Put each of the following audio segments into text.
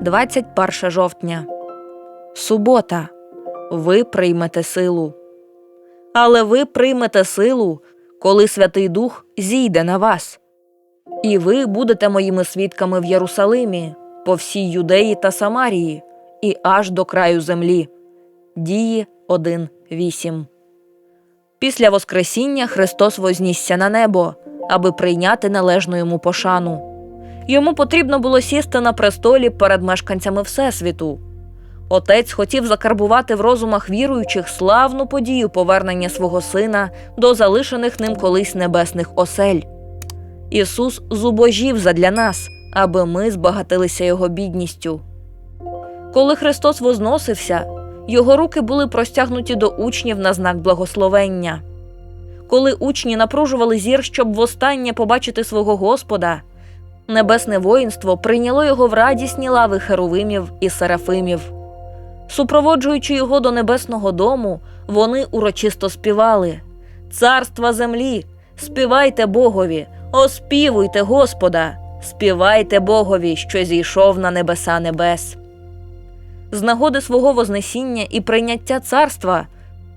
21 жовтня. Субота. Ви приймете силу. Але ви приймете силу, коли Святий Дух зійде на вас. І ви будете моїми свідками в Єрусалимі, по всій Юдеї та Самарії, і аж до краю землі. Дії 1.8 Після Воскресіння Христос вознісся на небо, аби прийняти належну йому пошану. Йому потрібно було сісти на престолі перед мешканцями Всесвіту. Отець хотів закарбувати в розумах віруючих славну подію повернення свого сина до залишених ним колись небесних осель. Ісус зубожів задля нас, аби ми збагатилися Його бідністю. Коли Христос возносився, його руки були простягнуті до учнів на знак благословення. Коли учні напружували зір, щоб востаннє побачити свого Господа, небесне воїнство прийняло його в радісні лави херовимів і серафимів. Супроводжуючи його до небесного дому, вони урочисто співали Царства землі, співайте Богові, оспівуйте Господа, співайте Богові, що зійшов на небеса небес. З нагоди свого Вознесіння і прийняття царства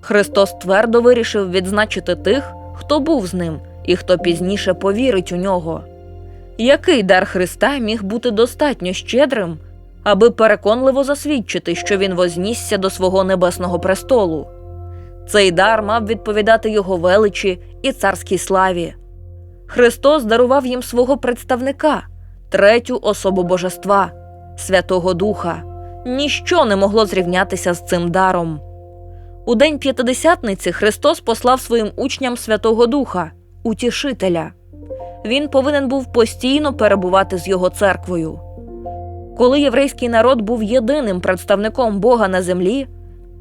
Христос твердо вирішив відзначити тих, хто був з ним і хто пізніше повірить у нього. Який дар Христа міг бути достатньо щедрим, аби переконливо засвідчити, що він вознісся до свого небесного престолу? Цей дар мав відповідати його величі і царській славі. Христос дарував їм свого представника, третю особу божества, Святого Духа. Ніщо не могло зрівнятися з цим даром. У день п'ятидесятниці Христос послав своїм учням Святого Духа, утішителя. Він повинен був постійно перебувати з його церквою. Коли єврейський народ був єдиним представником Бога на землі,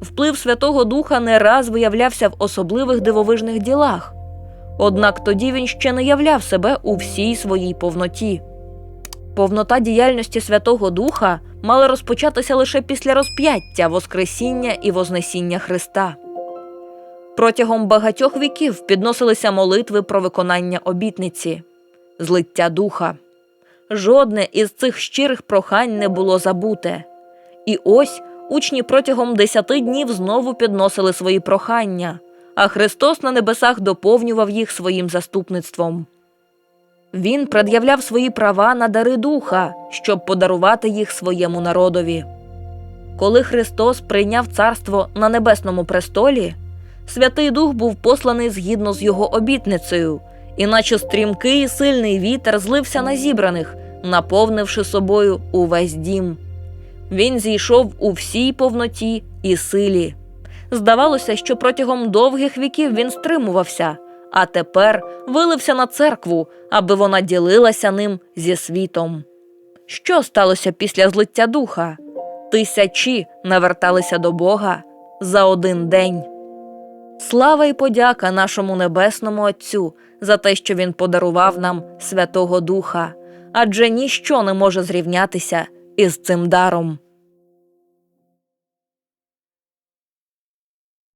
вплив Святого Духа не раз виявлявся в особливих дивовижних ділах. Однак тоді він ще не являв себе у всій своїй повноті. Повнота діяльності Святого Духа мала розпочатися лише після розп'яття, Воскресіння і Вознесіння Христа. Протягом багатьох віків підносилися молитви про виконання обітниці, злиття духа. Жодне із цих щирих прохань не було забуте. І ось учні протягом десяти днів знову підносили свої прохання, а Христос на небесах доповнював їх своїм заступництвом. Він пред'являв свої права на дари духа, щоб подарувати їх своєму народові. Коли Христос прийняв царство на небесному престолі, Святий Дух був посланий згідно з його обітницею, іначе стрімкий і сильний вітер злився на зібраних, наповнивши собою увесь дім. Він зійшов у всій повноті і силі. Здавалося, що протягом довгих віків він стримувався, а тепер вилився на церкву, аби вона ділилася ним зі світом. Що сталося після злиття духа? Тисячі наверталися до Бога за один день. Слава і подяка нашому небесному Отцю за те, що Він подарував нам Святого Духа, адже ніщо не може зрівнятися із цим даром.